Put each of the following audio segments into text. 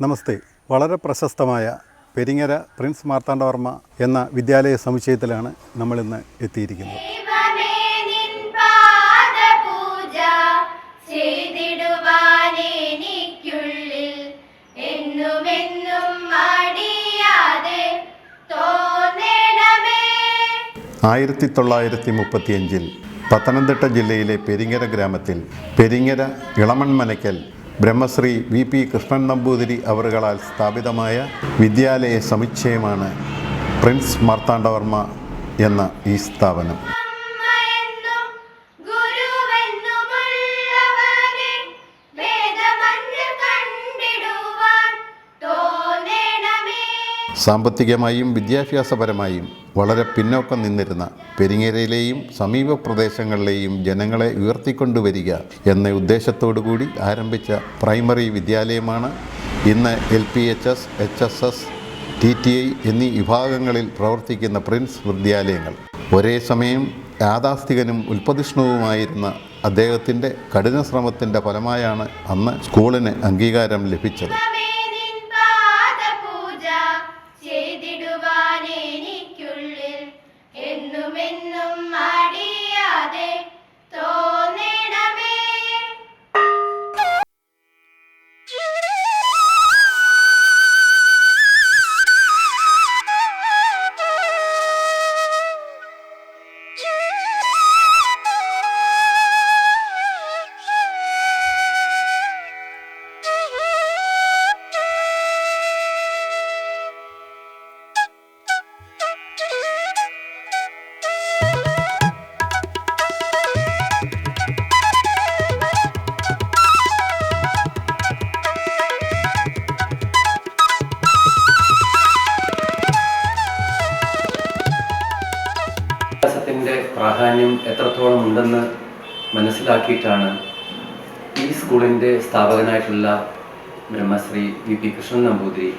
നമസ്തേ. വളരെ പ്രശസ്തമായ പെരിങ്ങര പ്രിൻസ് മാർത്താണ്ഡവർമ്മ എന്ന വിദ്യാലയ സമുച്ചയത്തിലാണ് നമ്മളിന്ന് എത്തിയിരിക്കുന്നത്. ആയിരത്തി തൊള്ളായിരത്തി മുപ്പത്തിയഞ്ചിൽ പത്തനംതിട്ട ജില്ലയിലെ പെരിങ്ങര ഗ്രാമത്തിൽ പെരിങ്ങര ഇളമൺമനയ്ക്കൽ ബ്രഹ്മശ്രീ വി പി കൃഷ്ണൻ നമ്പൂതിരി അവറുകളാൽ സ്ഥാപിതമായ വിദ്യാലയ സമുച്ചയമാണ് പ്രിൻസ് മാർത്താണ്ഡവർമ്മ എന്ന ഈ സ്ഥാപനം. സാമ്പത്തികമായും വിദ്യാഭ്യാസപരമായും വളരെ പിന്നോക്കം നിന്നിരുന്ന പെരിങ്ങരയിലെയും സമീപ പ്രദേശങ്ങളിലെയും ജനങ്ങളെ ഉയർത്തിക്കൊണ്ടുവരിക എന്ന ഉദ്ദേശത്തോടുകൂടി ആരംഭിച്ച പ്രൈമറി വിദ്യാലയമാണ് ഇന്ന് L P H S H S S T T I എന്നീ വിഭാഗങ്ങളിൽ പ്രവർത്തിക്കുന്ന പ്രിൻസ് വിദ്യാലയങ്ങൾ. ഒരേ സമയം യാഥാസ്ഥികനും ഉൽപ്പതിഷ്ണുവുമായിരുന്ന അദ്ദേഹത്തിന്റെ കഠിന ശ്രമത്തിന്റെ ഫലമായാണ് അന്ന് സ്കൂളിന് അംഗീകാരം ലഭിച്ചത്. എത്രത്തോളം ഉണ്ടെന്ന് മനസ്സിലാക്കിയിട്ടാണ് ഈ സ്കൂളിന്റെ സ്ഥാപകനായിട്ടുള്ള ബ്രഹ്മശ്രീ വി പി കൃഷ്ണൻ നമ്പൂതിരി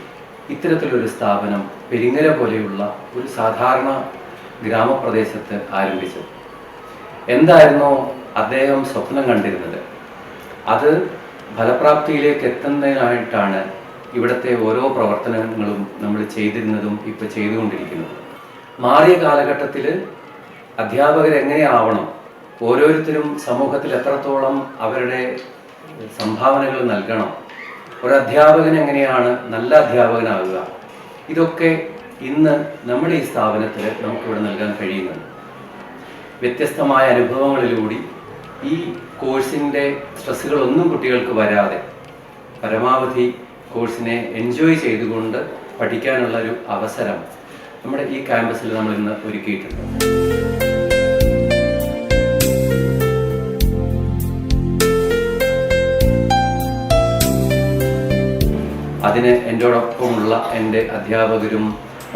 ഇത്തരത്തിലൊരു സ്ഥാപനം പെരിങ്ങര പോലെയുള്ള ഒരു സാധാരണ ഗ്രാമപ്രദേശത്ത് ആരംഭിച്ചത്. എന്തായിരുന്നു അദ്ദേഹം സ്വപ്നം കണ്ടിരുന്നത്? അത് ഫലപ്രാപ്തിയിലേക്ക് എത്തുന്നതിനായിട്ടാണ് ഇവിടുത്തെ ഓരോ പ്രവർത്തനങ്ങളും നമ്മൾ ചെയ്തിരുന്നതും ഇപ്പോൾ ചെയ്തുകൊണ്ടിരിക്കുന്നത്. മാറിയ കാലഘട്ടത്തിൽ അധ്യാപകർ എങ്ങനെയാവണം ഓരോരുത്തരും സമൂഹത്തിൽ എത്രത്തോളം അവരുടെ സംഭാവനകൾ നൽകണം? ഒരു അധ്യാപകൻ എങ്ങനെയാണ് നല്ല അധ്യാപകനാകുക ഇതൊക്കെ ഇന്ന് നമ്മുടെ ഈ സ്ഥാപനത്തിൽ നമുക്കിവിടെ നൽകാൻ കഴിയുന്നുണ്ട്. വ്യത്യസ്തമായ അനുഭവങ്ങളിലൂടെ ഈ കോഴ്സിന്റെ സ്ട്രെസ്സുകളൊന്നും കുട്ടികൾക്ക് വരാതെ പരമാവധി കോഴ്സിനെ എൻജോയ് ചെയ്തുകൊണ്ട് പഠിക്കാനുള്ള ഒരു അവസരം നമ്മുടെ ഈ ക്യാമ്പസിൽ നമ്മൾ ഇന്ന് ഒരുക്കിയിട്ടുണ്ട്. അതിന് എന്നോടൊപ്പമുള്ള എന്റെ അധ്യാപകരും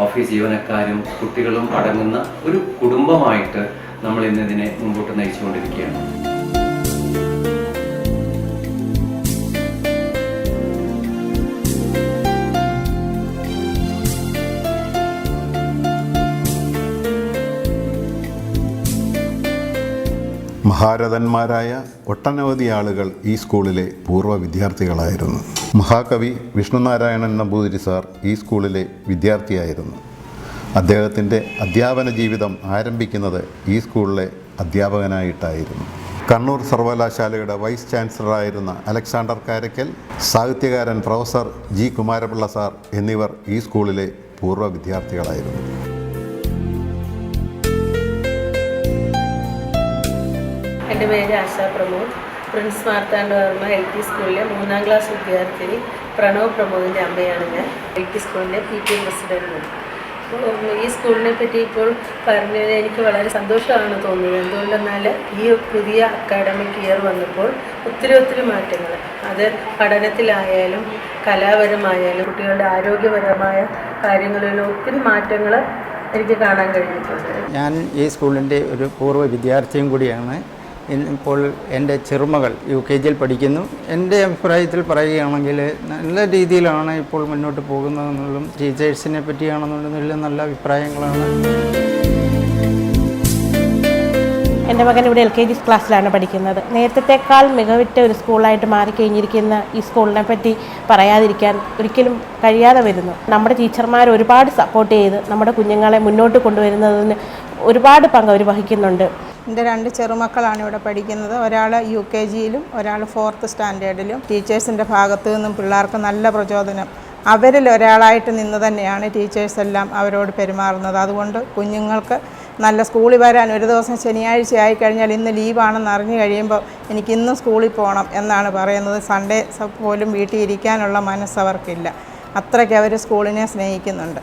ഓഫീസ് ജീവനക്കാരും കുട്ടികളും അടങ്ങുന്ന ഒരു കുടുംബമായിട്ട് നമ്മൾ ഇന്നിതിനെ മുമ്പോട്ട് നയിച്ചുകൊണ്ടിരിക്കുകയാണ്. മഹാരഥന്മാരായ ഒട്ടനവധി ആളുകൾ ഈ സ്കൂളിലെ പൂർവ വിദ്യാർത്ഥികളായിരുന്നു. മഹാകവി വിഷ്ണുനാരായണൻ നമ്പൂതിരി സാർ ഈ സ്കൂളിലെ വിദ്യാർത്ഥിയായിരുന്നു. അദ്ദേഹത്തിന്റെ അധ്യാപന ജീവിതം ആരംഭിക്കുന്നത് ഈ സ്കൂളിലെ അധ്യാപകനായിട്ടായിരുന്നു. കണ്ണൂർ സർവകലാശാലയുടെ വൈസ് ചാൻസലറായിരുന്ന അലക്സാണ്ടർ കാരക്കൽ സാഹിത്യകാരൻ പ്രൊഫസർ ജി കുമാരപിള്ള സാർ എന്നിവർ ഈ സ്കൂളിലെ പൂർവ വിദ്യാർത്ഥികളായിരുന്നു. എന്റെ പേര് Asha Pramod Prince Marthandavarma L P സ്കൂളിലെ മൂന്നാം ക്ലാസ് വിദ്യാർത്ഥിനി പ്രണവ് പ്രമോദിന്റെ അമ്മയാണ് ഞാൻ. എൽ പി സ്കൂളിന്റെ പി ടി പ്രസിഡന്റും ഈ സ്കൂളിനെ പറ്റി ഇപ്പോൾ പറഞ്ഞത് എനിക്ക് വളരെ സന്തോഷമാണ് തോന്നുന്നത് എന്തുകൊണ്ടെന്നാൽ ഈ പുതിയ അക്കാഡമിക് ഇയർ വന്നപ്പോൾ ഒത്തിരി ഒത്തിരി മാറ്റങ്ങൾ. അത് പഠനത്തിലായാലും കലാപരമായാലും കുട്ടികളുടെ ആരോഗ്യപരമായ കാര്യങ്ങളിലും ഒത്തിരി മാറ്റങ്ങൾ എനിക്ക് കാണാൻ കഴിഞ്ഞിട്ടുണ്ട്. ഞാൻ ഈ സ്കൂളിന്റെ ഒരു പൂർവ വിദ്യാർത്ഥിയും കൂടിയാണ്. ഇപ്പോൾ എന്റെ ചെറുമകൾ യു കെ ജിയിൽ പഠിക്കുന്നു. എന്റെ അഭിപ്രായത്തിൽ പറയുകയാണെങ്കിൽ നല്ല രീതിയിലാണ് ഇപ്പോൾ മുന്നോട്ട് പോകുന്നതെന്നുള്ളതും ടീച്ചേഴ്സിനെ പറ്റിയാണെന്നുണ്ടെങ്കിലും നല്ല അഭിപ്രായങ്ങളാണ്. എന്റെ മകൻ ഇവിടെ എൽ കെ ജി ക്ലാസ്സിലാണ് പഠിക്കുന്നത്. നേരത്തെക്കാൾ മികവിറ്റ ഒരു സ്കൂളായിട്ട് മാറിക്കഴിഞ്ഞിരിക്കുന്ന ഈ സ്കൂളിനെ പറ്റി പറയാതിരിക്കാൻ ഒരിക്കലും കഴിയാതെ വരുന്നു. നമ്മുടെ ടീച്ചർമാർ ഒരുപാട് സപ്പോർട്ട് ചെയ്ത് നമ്മുടെ കുഞ്ഞുങ്ങളെ മുന്നോട്ട് കൊണ്ടുവരുന്നതിന് ഒരുപാട് പങ്ക് അവർ വഹിക്കുന്നുണ്ട്. എന്റെ രണ്ട് ചെറുമക്കളാണ് ഇവിടെ പഠിക്കുന്നത്. ഒരാൾ യു കെ ജിയിലും ഒരാൾ ഫോർത്ത് സ്റ്റാൻഡേർഡിലും. ടീച്ചേഴ്സിന്റെ ഭാഗത്തു നിന്നും പിള്ളേർക്ക് നല്ല പ്രചോദനം. അവരിൽ ഒരാളായിട്ട് നിന്ന് തന്നെയാണ് ടീച്ചേഴ്സ് എല്ലാം അവരോട് പെരുമാറുന്നത്. അതുകൊണ്ട് കുഞ്ഞുങ്ങൾക്ക് നല്ല സ്കൂളിൽ വരാൻ ഒരു ദിവസം ശനിയാഴ്ച ആയി കഴിഞ്ഞാൽ ഇന്ന് ലീവാണെന്ന് അറിഞ്ഞു കഴിയുമ്പോൾ എനിക്ക് ഇന്നും സ്കൂളിൽ പോകണം എന്നാണ് പറയുന്നത്. സൺഡേ പോലും വീട്ടിൽ ഇരിക്കാനുള്ള മനസ്സ് അവർക്കില്ല. അത്രയ്ക്ക് അവർ സ്കൂളിനെ സ്നേഹിക്കുന്നുണ്ട്.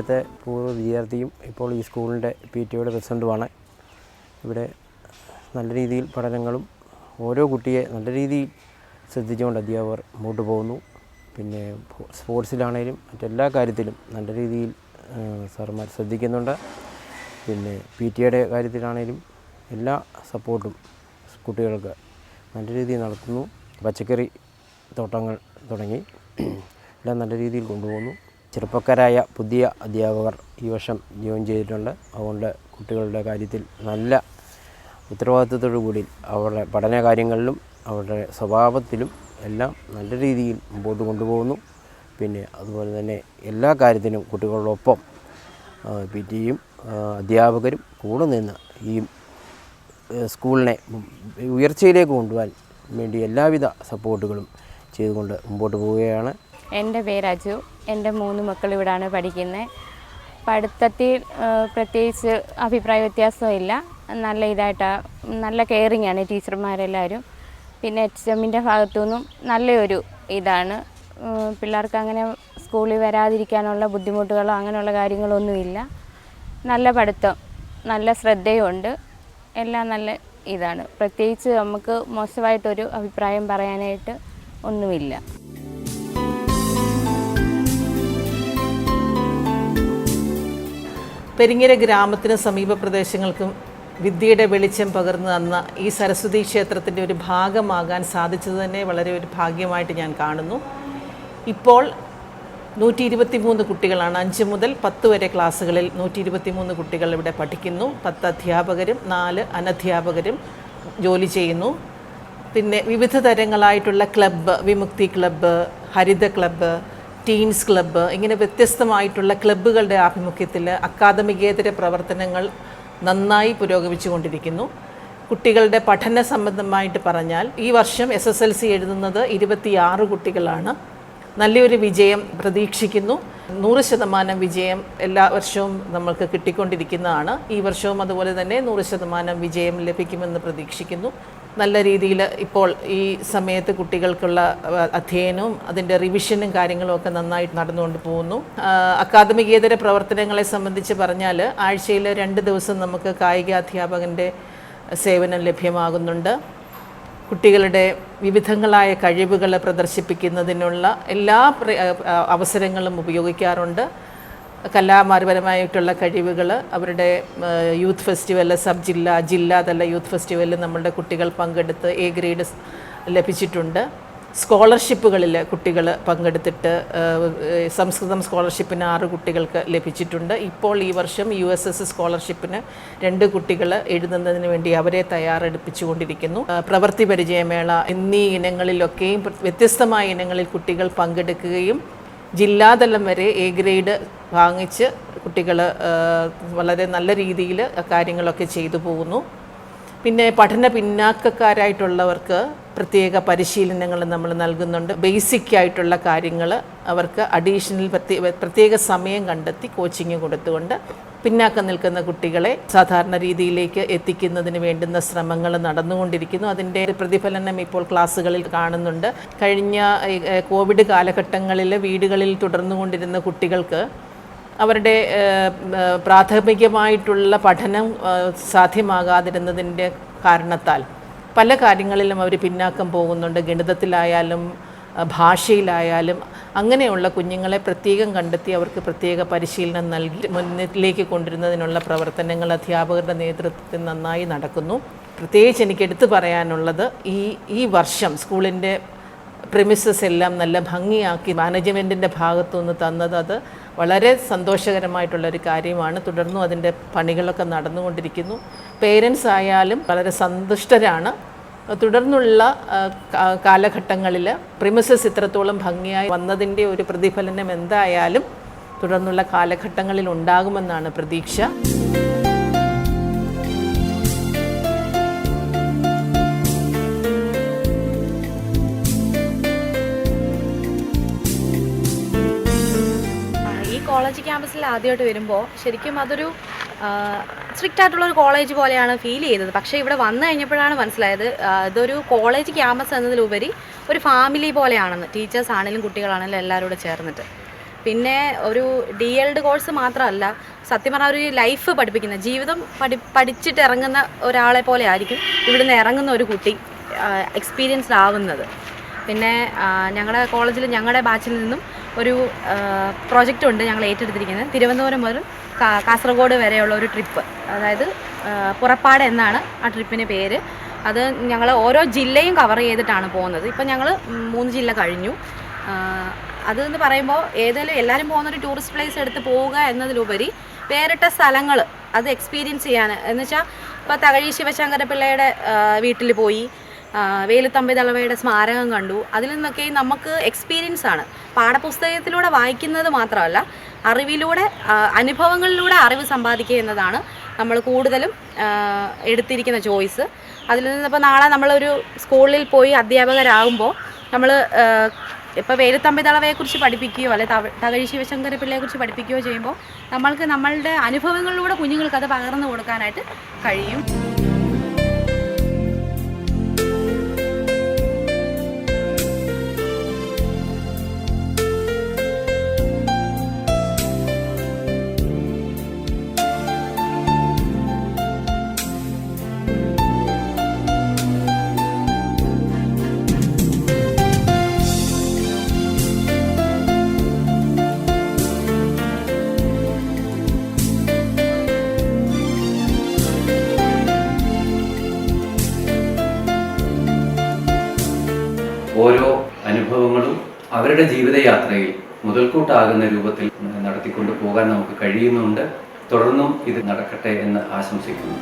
ഞാനിവിടുത്തെ പൂർവ വിദ്യാർത്ഥിയും ഇപ്പോൾ ഈ സ്കൂളിന്റെ പി ടി ഒയുടെ പ്രസിഡന്റുമാണ് ഇവിടെ നല്ല രീതിയിൽ പഠനങ്ങളും ഓരോ കുട്ടിയെ നല്ല രീതിയിൽ ശ്രദ്ധിച്ചുകൊണ്ട് അധ്യാപകർ മുമ്പോട്ട് പോകുന്നു. പിന്നെ സ്പോർട്സിലാണേലും മറ്റെല്ലാ കാര്യത്തിലും നല്ല രീതിയിൽ സാർമാർ ശ്രദ്ധിക്കുന്നുണ്ട്. പിന്നെ പി ടി എയുടെ കാര്യത്തിലാണേലും എല്ലാ സപ്പോർട്ടും കുട്ടികൾക്ക് നല്ല രീതിയിൽ നടത്തുന്നു പച്ചക്കറി തോട്ടങ്ങൾ തുടങ്ങി എല്ലാം നല്ല രീതിയിൽ കൊണ്ടുപോകുന്നു. ചെറുപ്പക്കാരായ പുതിയ അധ്യാപകർ ഈ വർഷം ജോയിൻ ചെയ്തിട്ടുണ്ട്. അതുകൊണ്ട് കുട്ടികളുടെ കാര്യത്തിൽ നല്ല ഉത്തരവാദിത്വത്തോടു കൂടി അവരുടെ പഠന കാര്യങ്ങളിലും അവരുടെ സ്വഭാവത്തിലും എല്ലാം നല്ല രീതിയിൽ മുമ്പോട്ട് കൊണ്ടുപോകുന്നു. പിന്നെ അതുപോലെ തന്നെ എല്ലാ കാര്യത്തിനും കുട്ടികളോടൊപ്പം പി ടിയും അധ്യാപകരും കൂടെ നിന്ന് ഈ സ്കൂളിനെ ഉയർച്ചയിലേക്ക് കൊണ്ടുപോകാൻ വേണ്ടി എല്ലാവിധ സപ്പോർട്ടുകളും ചെയ്തുകൊണ്ട് മുമ്പോട്ട് പോവുകയാണ്. എന്റെ പേര് അജു. എന്റെ മൂന്ന് മക്കൾ ഇവിടാണ് പഠിക്കുന്നത്. പഠിത്തത്തിൽ പ്രത്യേകിച്ച് അഭിപ്രായ വ്യത്യാസമില്ല. നല്ല ഇതായിട്ടാണ് നല്ല കെയറിങ് ആണ് ടീച്ചർമാരെല്ലാവരും. പിന്നെ എച്ച് എമ്മിന്റെ ഭാഗത്തുനിന്നും നല്ലൊരു ഇതാണ്. പിള്ളേർക്ക് അങ്ങനെ സ്കൂളിൽ വരാതിരിക്കാനുള്ള ബുദ്ധിമുട്ടുകളോ അങ്ങനെയുള്ള കാര്യങ്ങളൊന്നുമില്ല. നല്ല പഠിത്തം നല്ല ശ്രദ്ധയുമുണ്ട് എല്ലാം നല്ല ഇതാണ്. പ്രത്യേകിച്ച് നമുക്ക് മോശമായിട്ടൊരു അഭിപ്രായം പറയാനായിട്ട് ഒന്നുമില്ല. പെരിങ്ങര ഗ്രാമത്തിന് സമീപ പ്രദേശങ്ങൾക്കും വിദ്യയുടെ വെളിച്ചം പകർന്നു തന്ന ഈ സരസ്വതി ക്ഷേത്രത്തിന്റെ ഒരു ഭാഗമാകാൻ സാധിച്ചത് തന്നെ വളരെ ഒരു ഭാഗ്യമായിട്ട് ഞാൻ കാണുന്നു. ഇപ്പോൾ നൂറ്റി ഇരുപത്തി മൂന്ന് കുട്ടികളാണ്. അഞ്ച് മുതൽ പത്ത് വരെ ക്ലാസ്സുകളിൽ നൂറ്റി ഇരുപത്തി മൂന്ന് കുട്ടികൾ ഇവിടെ പഠിക്കുന്നു. പത്ത് അധ്യാപകരും നാല് അനധ്യാപകരും ജോലി ചെയ്യുന്നു. പിന്നെ വിവിധ തരങ്ങളായിട്ടുള്ള club Vimukthi club Haritha club teens club ഇങ്ങനെ വ്യത്യസ്തമായിട്ടുള്ള ക്ലബ്ബുകളുടെ ആഭിമുഖ്യത്തിൽ അക്കാദമികേതര പ്രവർത്തനങ്ങൾ നന്നായി പുരോഗമിച്ചുകൊണ്ടിരിക്കുന്നു. കുട്ടികളുടെ പഠന സംബന്ധമായിട്ട് പറഞ്ഞാൽ ഈ വർഷം എസ് എസ് എൽ സി എഴുതുന്നത് ഇരുപത്തിയാറ് കുട്ടികളാണ്. നല്ലൊരു വിജയം പ്രതീക്ഷിക്കുന്നു. നൂറ് ശതമാനം വിജയം എല്ലാ വർഷവും നമ്മൾക്ക് കിട്ടിക്കൊണ്ടിരിക്കുന്നതാണ്. ഈ വർഷവും അതുപോലെ തന്നെ നൂറ് ശതമാനം വിജയം ലഭിക്കുമെന്ന് പ്രതീക്ഷിക്കുന്നു. നല്ല രീതിയിൽ ഇപ്പോൾ ഈ സമയത്ത് കുട്ടികൾക്കുള്ള അധ്യയനവും അതിന്റെ റിവിഷനും കാര്യങ്ങളും ഒക്കെ നന്നായിട്ട് നടന്നുകൊണ്ട് പോകുന്നു. അക്കാദമികേതര പ്രവർത്തനങ്ങളെ സംബന്ധിച്ച് പറഞ്ഞാൽ ആഴ്ചയിൽ രണ്ട് ദിവസം നമുക്ക് കായിക അധ്യാപകന്റെ സേവനം ലഭ്യമാകുന്നുണ്ട്. കുട്ടികളുടെ വിവിധങ്ങളായ കഴിവുകൾ പ്രദർശിപ്പിക്കുന്നതിനുള്ള എല്ലാ അവസരങ്ങളും ഉപയോഗിക്കാറുണ്ട്. കലാപരമായിട്ടുള്ള കഴിവുകൾ അവരുടെ യൂത്ത് ഫെസ്റ്റിവൽ സബ് ജില്ല ജില്ലാതല യൂത്ത് ഫെസ്റ്റിവലിൽ നമ്മളുടെ കുട്ടികൾ പങ്കെടുത്ത് എ ഗ്രേഡ് ലഭിച്ചിട്ടുണ്ട്. സ്കോളർഷിപ്പുകളിൽ കുട്ടികൾ പങ്കെടുത്തിട്ട് സംസ്കൃതം സ്കോളർഷിപ്പിന് ആറ് കുട്ടികൾക്ക് ലഭിച്ചിട്ടുണ്ട്. ഇപ്പോൾ ഈ വർഷം യു എസ് എസ് സ്കോളർഷിപ്പിന് രണ്ട് കുട്ടികൾ എഴുതുന്നതിന് വേണ്ടി അവരെ തയ്യാറെടുപ്പിച്ചുകൊണ്ടിരിക്കുന്നു. പ്രവൃത്തി പരിചയമേള എന്നീ ഇനങ്ങളിലൊക്കെയും വ്യത്യസ്തമായ ഇനങ്ങളിൽ കുട്ടികൾ പങ്കെടുക്കുകയും ജില്ലാതലം വരെ എ ഗ്രേഡ് വാങ്ങിച്ച് കുട്ടികൾ വളരെ നല്ല രീതിയിൽ കാര്യങ്ങളൊക്കെ ചെയ്തു പോകുന്നു. പിന്നെ പഠന പിന്നാക്കക്കാരായിട്ടുള്ളവർക്ക് പ്രത്യേക പരിശീലനങ്ങൾ നമ്മൾ നൽകുന്നുണ്ട്. ബേസിക് ആയിട്ടുള്ള കാര്യങ്ങൾ അവർക്ക് അഡീഷണൽ പ്രത്യേക സമയം കണ്ടെത്തി കോച്ചിങ് കൊടുത്തുകൊണ്ട് പിന്നാക്കം നിൽക്കുന്ന കുട്ടികളെ സാധാരണ രീതിയിലേക്ക് എത്തിക്കുന്നതിന് വേണ്ടുന്ന ശ്രമങ്ങൾ നടന്നുകൊണ്ടിരിക്കുന്നു. അതിന്റെ പ്രതിഫലനം ഇപ്പോൾ ക്ലാസ്സുകളിൽ കാണുന്നുണ്ട്. കഴിഞ്ഞ കോവിഡ് കാലഘട്ടങ്ങളിൽ വീടുകളിൽ തുടർന്നുകൊണ്ടിരുന്ന കുട്ടികൾക്ക് അവരുടെ പ്രാഥമികമായിട്ടുള്ള പഠനം സാധ്യമാകാതിരുന്നതിന്റെ കാരണത്താൽ. പല കാര്യങ്ങളിലും അവർ പിന്നാക്കം പോകുന്നുണ്ട്. ഗണിതത്തിലായാലും ഭാഷയിലായാലും അങ്ങനെയുള്ള കുഞ്ഞുങ്ങളെ പ്രത്യേകം കണ്ടെത്തി അവർക്ക് പ്രത്യേക പരിശീലനം നൽകി മുന്നിലേക്ക് കൊണ്ടുവരുന്നതിനുള്ള പ്രവർത്തനങ്ങൾ അധ്യാപകരുടെ നേതൃത്വത്തിൽ നന്നായി നടക്കുന്നു. പ്രത്യേകിച്ച് എനിക്ക് എടുത്തു പറയാനുള്ളത് ഈ ഈ വർഷം സ്കൂളിന്റെ പ്രിമിസസ് എല്ലാം നല്ല ഭംഗിയാക്കി മാനേജ്മെന്റിന്റെ ഭാഗത്തു നിന്ന് തന്നത് അത് വളരെ സന്തോഷകരമായിട്ടുള്ളൊരു കാര്യമാണ്. തുടർന്നും അതിന്റെ പണികളൊക്കെ നടന്നുകൊണ്ടിരിക്കുന്നു. പേരൻസ് ആയാലും വളരെ സന്തുഷ്ടരാണ്. തുടർന്നുള്ള കാലഘട്ടങ്ങളിൽ പ്രിമിസസ് ഇത്രത്തോളം ഭംഗിയായി വന്നതിന്റെ ഒരു പ്രതിഫലനം എന്തായാലും തുടർന്നുള്ള കാലഘട്ടങ്ങളിൽ ഉണ്ടാകുമെന്നാണ് പ്രതീക്ഷ. ക്യാമ്പസിൽ ആദ്യമായിട്ട് വരുമ്പോൾ ശരിക്കും അതൊരു സ്ട്രിക്റ്റ് ആയിട്ടുള്ള ഒരു കോളേജ് പോലെയാണ് ഫീൽ ചെയ്തത്. പക്ഷേ ഇവിടെ വന്നു കഴിഞ്ഞപ്പോഴാണ് മനസ്സിലായത് ഇതൊരു കോളേജ് ക്യാമ്പസ് എന്നതിലുപരി ഒരു ഫാമിലി പോലെയാണെന്ന്. ടീച്ചേഴ്സ് ആണെങ്കിലും കുട്ടികളാണെങ്കിലും എല്ലാവരും കൂടെ ചേർന്നിട്ട്. പിന്നെ ഒരു ഡി എൽഡ് കോഴ്സ് മാത്രമല്ല സത്യം പറഞ്ഞാൽ ഒരു ലൈഫ് പഠിപ്പിക്കുന്ന ജീവിതം പഠി പഠിച്ചിട്ട് ഇറങ്ങുന്ന ഒരാളെ പോലെ ആയിരിക്കും ഇവിടുന്ന് ഇറങ്ങുന്ന ഒരു കുട്ടി എക്സ്പീരിയൻസ്ഡ് ആവുന്നത്. പിന്നെ ഞങ്ങളുടെ കോളേജിൽ ഞങ്ങളുടെ ബാച്ചിൽ നിന്നും ഒരു പ്രോജക്റ്റ് ഉണ്ട് ഞങ്ങൾ ഏറ്റെടുത്തിരിക്കുന്നത്. തിരുവനന്തപുരം മുതൽ കാസർഗോഡ് വരെയുള്ള ഒരു ട്രിപ്പ് അതായത് പുറപ്പാട് എന്നാണ് ആ ട്രിപ്പിന് പേര്. അത് ഞങ്ങൾ ഓരോ ജില്ലയും കവർ ചെയ്തിട്ടാണ് പോകുന്നത്. ഇപ്പം ഞങ്ങൾ മൂന്ന് ജില്ല കഴിഞ്ഞു. അതെന്ന് പറയുമ്പോൾ ഏതെങ്കിലും എല്ലാവരും പോകുന്നൊരു ടൂറിസ്റ്റ് പ്ലേസ് എടുത്ത് പോവുക എന്നതിലുപരി വേറിട്ട സ്ഥലങ്ങൾ അത് എക്സ്പീരിയൻസ് ചെയ്യാൻ. എന്ന് വെച്ചാൽ ഇപ്പോൾ തകഴി ശിവശങ്കര പിള്ളയുടെ വീട്ടിൽ പോയി. വേലുത്തമ്പി തളവയുടെ സ്മാരകം കണ്ടു. അതിൽ നിന്നൊക്കെ നമുക്ക് എക്സ്പീരിയൻസ് ആണ്. പാഠപുസ്തകത്തിലൂടെ വായിക്കുന്നത് മാത്രമല്ല അറിവിലൂടെ അനുഭവങ്ങളിലൂടെ അറിവ് സമ്പാദിക്കുക എന്നതാണ് നമ്മൾ കൂടുതലും എടുത്തിരിക്കുന്ന ചോയ്സ് അതിൽ നിന്നിപ്പോൾ നാളെ നമ്മളൊരു സ്കൂളിൽ പോയി അധ്യാപകരാകുമ്പോൾ നമ്മൾ ഇപ്പോൾ വേലുത്തമ്പി തളവയെക്കുറിച്ച് പഠിപ്പിക്കുകയോ അല്ലെ തകഴി ശിവശങ്കര പിള്ളയെക്കുറിച്ച് പഠിപ്പിക്കുകയോ ചെയ്യുമ്പോൾ നമ്മൾക്ക് നമ്മളുടെ അനുഭവങ്ങളിലൂടെ കുഞ്ഞുങ്ങൾക്ക് അത് പകർന്നു കൊടുക്കാനായിട്ട് കഴിയും. അവരുടെ ജീവിതയാത്രയിൽ മുതൽക്കൂട്ടാകുന്ന രൂപത്തിൽ നടത്തിക്കൊണ്ട് പോകാൻ നമുക്ക് കഴിയുന്നുണ്ട്. തുടർന്നും ഇത് നടക്കട്ടെ എന്ന് ആശംസിക്കുന്നു.